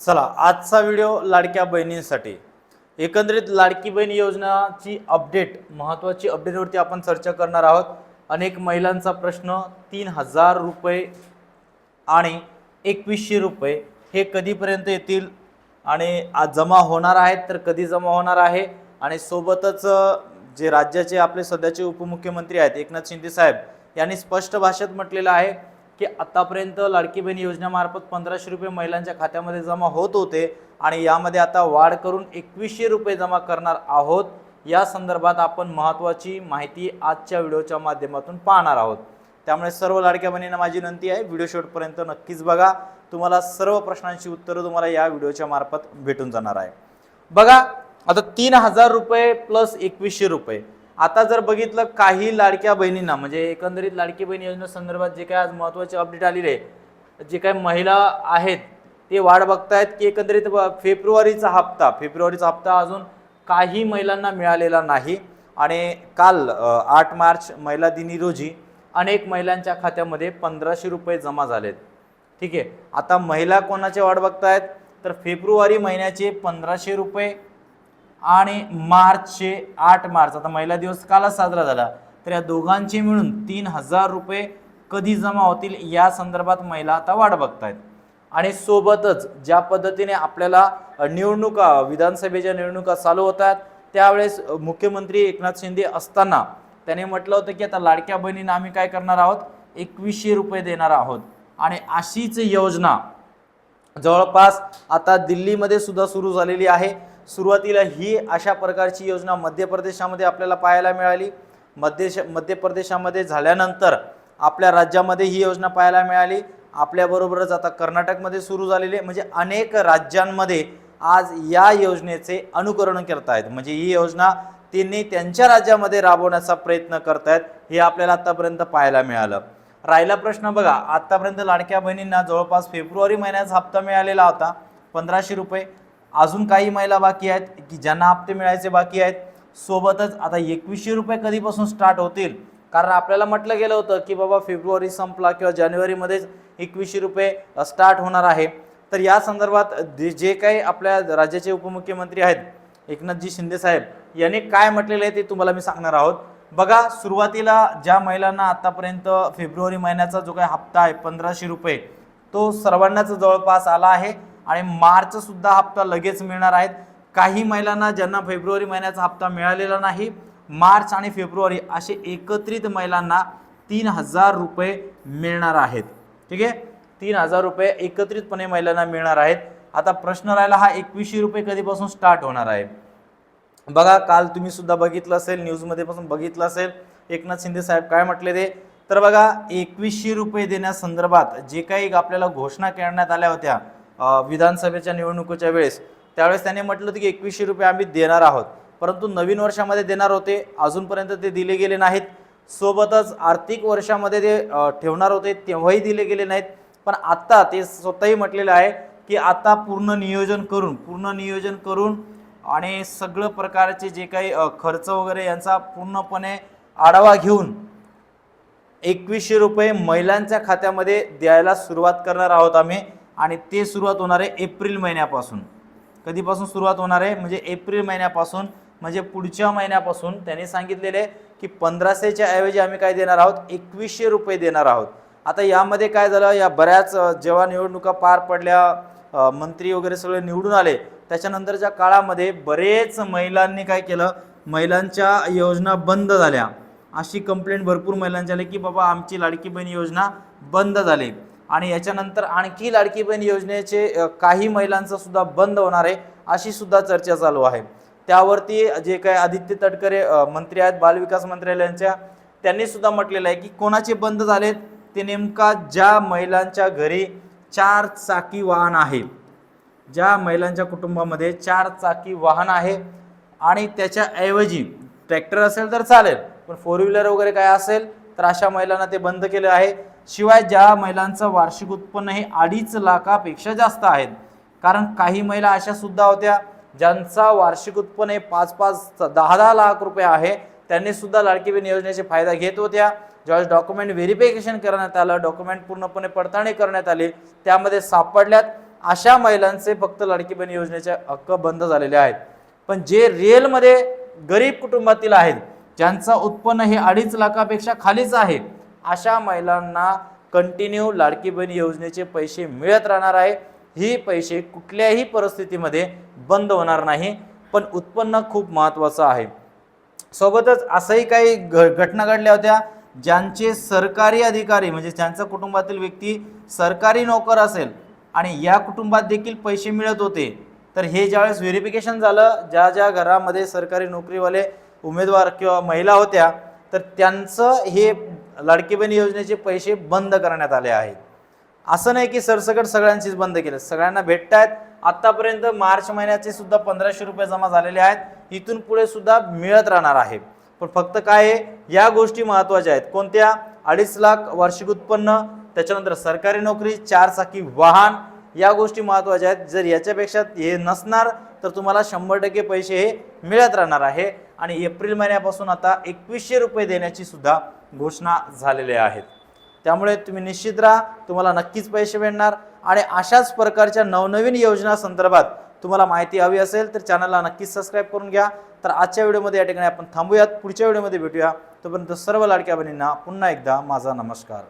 चला आजचा व्हिडिओ लाडक्या बहिणींसाठी. एकंदरीत लाडकी बहीण योजनाची अपडेट महत्त्वाची अपडेटवरती आपण चर्चा करणार आहोत. अनेक महिलांचा प्रश्न तीन हजार रुपये आणि एकवीसशे रुपये हे कधीपर्यंत येतील? आणि आज जमा होणार आहेत तर कधी जमा होणार आहे? आणि सोबतच जे राज्याचे आपले सध्याचे उपमुख्यमंत्री आहेत एकनाथ शिंदे साहेब यांनी स्पष्ट भाषेत म्हटलेलं आहे की आतापर्यंत लाडकी बहीण योजनेमार्फत पंधराशे रुपये महिलांच्या खात्यामध्ये जमा होत होते आणि यामध्ये आता वाढ करून एकवीसशे रुपये जमा करणार आहोत. या संदर्भात आपण महत्त्वाची माहिती आजच्या व्हिडिओच्या माध्यमातून पाहणार आहोत. त्यामुळे सर्व लाडक्या बहिणींना माझी विनंती आहे व्हिडिओ शेवटपर्यंत नक्कीच बघा. तुम्हाला सर्व प्रश्नांची उत्तरं तुम्हाला या व्हिडिओच्या मार्फत भेटून जाणार आहे. बघा आता तीन हजार रुपये प्लस एकवीसशे रुपये. आता जर बघितलं काही लाडक्या बहिणींना म्हणजे एकंदरीत लाडकी बहीण योजनेसंदर्भात जे काय आज महत्त्वाचे अपडेट आलेले आहे जे काही महिला आहेत ते वाढ बघतायत की एकंदरीत फेब्रुवारीचा हप्ता फेब्रुवारीचा हप्ता अजून काही महिलांना मिळालेला नाही. आणि काल आठ मार्च महिला दिनी रोजी अनेक महिलांच्या खात्यामध्ये पंधराशे रुपये जमा झालेत. ठीक आहे? आता महिला कोणाचे वाढ बघतायत? तर फेब्रुवारी महिन्याचे पंधराशे रुपये आणि मार्चचे आठ मार्च आता महिला दिवस कालच साजरा झाला तर या दोघांचे मिळून तीन हजार रुपये कधी जमा होतील या संदर्भात महिला आता वाट बघतायत. आणि सोबतच ज्या पद्धतीने आपल्याला निवडणुका विधानसभेच्या निवडणुका चालू होतात त्यावेळेस मुख्यमंत्री एकनाथ शिंदे असताना त्याने म्हटलं होतं की आता लाडक्या बहिणींना आम्ही काय करणार आहोत? एकवीसशे रुपये देणार आहोत. आणि अशीच योजना जवळपास आता दिल्लीमध्ये सुद्धा सुरू झालेली आहे. सुरुवातीला ही अशा प्रकारची योजना मध्य प्रदेशामध्ये आपल्याला पाहायला मिळाली. मध्य मध्य प्रदेशामध्ये झाल्यानंतर आपल्या राज्यामध्ये ही योजना पाहायला मिळाली. आपल्याबरोबरच आता कर्नाटकमध्ये सुरू झालेले म्हणजे अनेक राज्यांमध्ये आज या योजनेचे अनुकरण करत आहेत म्हणजे ही योजना त्यांनी त्यांच्या राज्यामध्ये राबवण्याचा प्रयत्न करतायत हे आपल्याला आत्तापर्यंत पाहायला मिळालं. राहिला प्रश्न बघा आत्तापर्यंत लाडक्या बहिणींना जवळपास फेब्रुवारी महिन्याचा हप्ता मिळालेला होता पंधराशे रुपये. अजून काही महिला बाकी आहेत की ज्यांना हप्ते मिळायचे बाकी आहेत. सोबतच आता एकवीसशे रुपये कधीपासून स्टार्ट होतील. कारण आपल्याला म्हटलं गेलं होतं की बाबा फेब्रुवारी संपला किंवा जानेवारीमध्येच एकवीसशे रुपये स्टार्ट होणार आहे. तर या संदर्भात जे जे काही आपल्या राज्याचे उपमुख्यमंत्री आहेत एकनाथजी शिंदे साहेब यांनी काय म्हटलेलं आहे ते तुम्हाला मी सांगणार आहोत. बघा सुरुवातीला ज्या महिलांना आतापर्यंत फेब्रुवारी महिन्याचा जो काही हप्ता आहे पंधराशे रुपये तो सर्वांनाच जवळपास आला आहे. आणि मार्च सुद्धा हप्ता लगेच मिळणार आहेत. काही महिलांना ज्यांना फेब्रुवारी महिन्याचा हप्ता मिळालेला नाही मार्च आणि फेब्रुवारी असे एकत्रित महिलांना तीन हजार रुपये मिळणार आहेत. ठीक आहे? तीन हजार रुपये एकत्रितपणे महिलांना मिळणार आहेत. आता प्रश्न राहिला हा एकवीसशे रुपये कधीपासून स्टार्ट होणार आहे? बघा काल तुम्ही सुद्धा बघितलं असेल न्यूजमध्ये पासून बघितलं असेल एकनाथ शिंदे साहेब काय म्हटले ते? तर बघा एकवीसशे रुपये देण्यासंदर्भात जे काही आपल्याला घोषणा करण्यात आल्या होत्या विधानसभेच्या निवडणुकीच्या वेळेस. त्यावेळेस त्यांनी म्हटलं होतं की एकवीसशे रुपये आम्ही देणार आहोत. परंतु नवीन वर्षामध्ये देणार होते. अजूनपर्यंत ते दिले गेले नाहीत. सोबतच आर्थिक वर्षामध्ये ते ठेवणार होते. तेव्हाही दिले गेले नाहीत. पण आत्ता ते स्वतःही म्हटलेलं आहे की आता पूर्ण नियोजन करून पूर्ण नियोजन करून आणि सगळं प्रकारचे जे काही खर्च वगैरे यांचा पूर्णपणे आढावा घेऊन एकवीसशे रुपये महिलांच्या खात्यामध्ये द्यायला सुरुवात करणार आहोत आम्ही. आणि ते सुरुवात होणार आहे एप्रिल महिन्यापासून. कधीपासून सुरुवात होणार आहे? म्हणजे एप्रिल महिन्यापासून म्हणजे पुढच्या महिन्यापासून त्यांनी सांगितलेले की पंधराशेच्या ऐवजी आम्ही काय देणार आहोत? एकवीसशे रुपये देणार आहोत. आता यामध्ये काय झालं? या बऱ्याच जेव्हा निवडणुका पार पडल्या मंत्री वगैरे सगळे निवडून आले त्याच्यानंतरच्या काळामध्ये बरेच महिलांनी काय केलं? महिलांच्या योजना बंद झाल्या. अशी कंप्लेंट भरपूर महिलांची आली की बाबा आमची लाडकी बहीण योजना बंद झाली. आणि याच्यानंतर आणखी लाडकी बहीण योजनेचे काही महिलांचं सुद्धा बंद होणार आहे अशी सुद्धा चर्चा चालू आहे. त्यावरती जे काही आदित्य तटकरे मंत्री आहेत बालविकास मंत्रालयांच्या त्यांनी सुद्धा म्हटलेलं आहे की कोणाचे बंद झालेत ते नेमका ज्या महिलांच्या घरी चार चाकी वाहन आहे ज्या महिलांच्या कुटुंबामध्ये चार चाकी वाहन आहे आणि त्याच्याऐवजी ट्रॅक्टर असेल तर चालेल पण फोर व्हीलर वगैरे काय असेल तर अशा महिलांना ते बंद केले आहे. शिवाय ज्या महिलांचं वार्षिक उत्पन्न हे अडीच लाखापेक्षा जास्त आहेत. कारण काही महिला अशा सुद्धा होत्या ज्यांचा वार्षिक उत्पन्न हे पाच पाच दहा दहा लाख रुपये आहे. त्यांनी सुद्धा लाडकी बहीण योजनेचे फायदा घेत होत्या. ज्यावेळेस डॉक्युमेंट व्हेरिफिकेशन करण्यात आलं डॉक्युमेंट पूर्णपणे पडताळणी करण्यात आली त्यामध्ये सापडल्यात. अशा महिलांचे फक्त लाडकी बहीण योजनेचे हक्क बंद झालेले आहेत. पण जे रिअलमध्ये गरीब कुटुंबातील आहेत ज्यांचा उत्पन्न हे अडीच लाखापेक्षा खालीच आहे अशा महिलांना कंटिन्यू लाडकी बहीण योजनेचे पैसे मिळत राहणार आहे. ही पैसे कुठल्याही परिस्थितीमध्ये बंद होणार नाही पण उत्पन्न खूप महत्त्वाचं आहे. सोबतच असंही काही घ घटना घडल्या होत्या ज्यांचे सरकारी अधिकारी म्हणजे ज्यांच्या कुटुंबातील व्यक्ती सरकारी नोकर असेल आणि या कुटुंबात देखील पैसे मिळत होते तर हे ज्यावेळेस व्हेरिफिकेशन झालं ज्या ज्या घरामध्ये सरकारी नोकरीवाले उमेदवार किंवा महिला होत्या तर त्यांचं हे लाडकी बहीण योजनेचे पैसे बंद करण्यात आले आहेत. असं नाही की सरसकट सगळ्यांचीच बंद केलं. सगळ्यांना भेटत आहेत. आत्तापर्यंत मार्च महिन्याचे सुद्धा पंधराशे रुपये जमा झालेले आहेत. इथून पुढे सुद्धा मिळत राहणार आहे. पण फक्त काय आहे? या गोष्टी महत्त्वाच्या आहेत. कोणत्या? अडीच लाख वार्षिक उत्पन्न त्याच्यानंतर सरकारी नोकरी चार चाकी वाहन या गोष्टी महत्त्वाच्या आहेत. जर याच्यापेक्षा हे नसणार तर तुम्हाला शंभर टक्के पैसे हे मिळत राहणार आहे. आणि एप्रिल महिन्यापासून आता एकवीसशे रुपये देण्याची सुद्धा घोषणा झालेल्या आहेत. त्यामुळे तुम्ही निश्चित राहा तुम्हाला नक्कीच पैसे मिळणार आणि अशाच प्रकारच्या नवनवीन योजना संदर्भात तुम्हाला माहिती हवी असेल तर चॅनलला नक्कीच सबस्क्राईब करून घ्या. तर आजच्या व्हिडिओमध्ये या ठिकाणी आपण थांबूयात. पुढच्या व्हिडिओमध्ये भेटूया. तोपर्यंत सर्व लाडक्या बहिणींना पुन्हा एकदा माझा नमस्कार.